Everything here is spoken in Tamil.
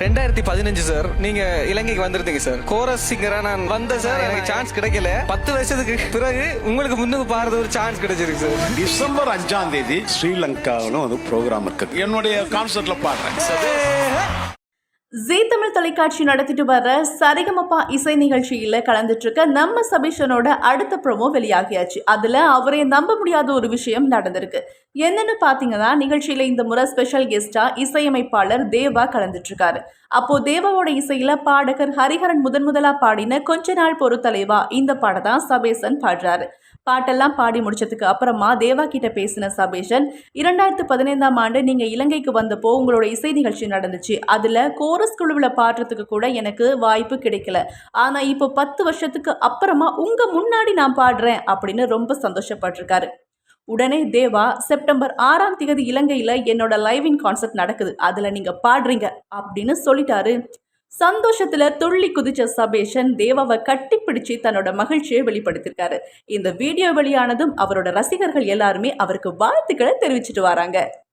ரெண்டாயிரத்தி பதினஞ்சு சார் நீங்க இலங்கைக்கு வந்திருந்தீங்க சார் கோரஸ் சிங்கரா நான் வந்தேன் சார் எனக்கு சான்ஸ் கிடைக்கல. பத்து வருஷத்துக்கு பிறகு உங்களுக்கு முன்னுக்கு பாடுறது ஒரு சான்ஸ் கிடைச்சிருக்கு சார் டிசம்பர் அஞ்சாம் தேதி ஸ்ரீலங்காவிலும் அது ப்ரோக்ராம் இருக்குது. என்னுடைய கான்சர்ட்ல பாடுறேன். ஜீ தமிழ் தொலைக்காட்சி நடத்திட்டு வர சரிகமப்பா இசை நிகழ்ச்சியில் கலந்துட்டு இருக்க நம்ம சபீஷனோட அடுத்த ப்ரோமோ வெளியாகியாச்சு. அதுல அவரே நம்ப முடியாத ஒரு விஷயம் நடந்திருக்கு. என்னன்னு பாத்தீங்கன்னா நிகழ்ச்சியில இந்த முறை ஸ்பெஷல் கெஸ்டா இசையமைப்பாளர் தேவா கலந்துட்டு இருக்காரு அப்போ தேவாவோட இசையில பாடகர் ஹரிஹரன் முதன் முதலா பாடின கொஞ்ச நாள் பொறுத்தலைவா இந்த பாடதான் சபேசன் பாடுறாரு. பாட்டெல்லாம் பாடி முடிச்சதுக்கு அப்புறமா தேவா கிட்ட பேசின சபேஷன் இரண்டாயிரத்து பதினைந்தாம் ஆண்டு நீங்க இலங்கைக்கு வந்தப்போ உங்களோட இசை நிகழ்ச்சி நடந்துச்சு. அதுல கோரஸ் குழுவில் பாடுறதுக்கு கூட எனக்கு வாய்ப்பு கிடைக்கல. ஆனா இப்போ பத்து வருஷத்துக்கு அப்புறமா உங்க முன்னாடி நான் பாடுறேன் அப்படின்னு ரொம்ப சந்தோஷப்பட்டிருக்காரு. உடனே தேவா செப்டம்பர் ஆறாம் தேதி இலங்கையில் என்னோட லைவின் கான்சர்ட் நடக்குது. அதில் நீங்கள் பாடுறீங்க அப்படின்னு சொல்லிட்டாரு. சந்தோஷத்துல துள்ளி குதிச்ச சபேஷன் தேவாவை கட்டிப்பிடிச்சு தன்னோட மகிழ்ச்சியை வெளிப்படுத்திருக்காரு. இந்த வீடியோ வெளியானதும் அவரோட ரசிகர்கள் எல்லாருமே அவருக்கு வாழ்த்துக்களை தெரிவிச்சிட்டு வராங்க.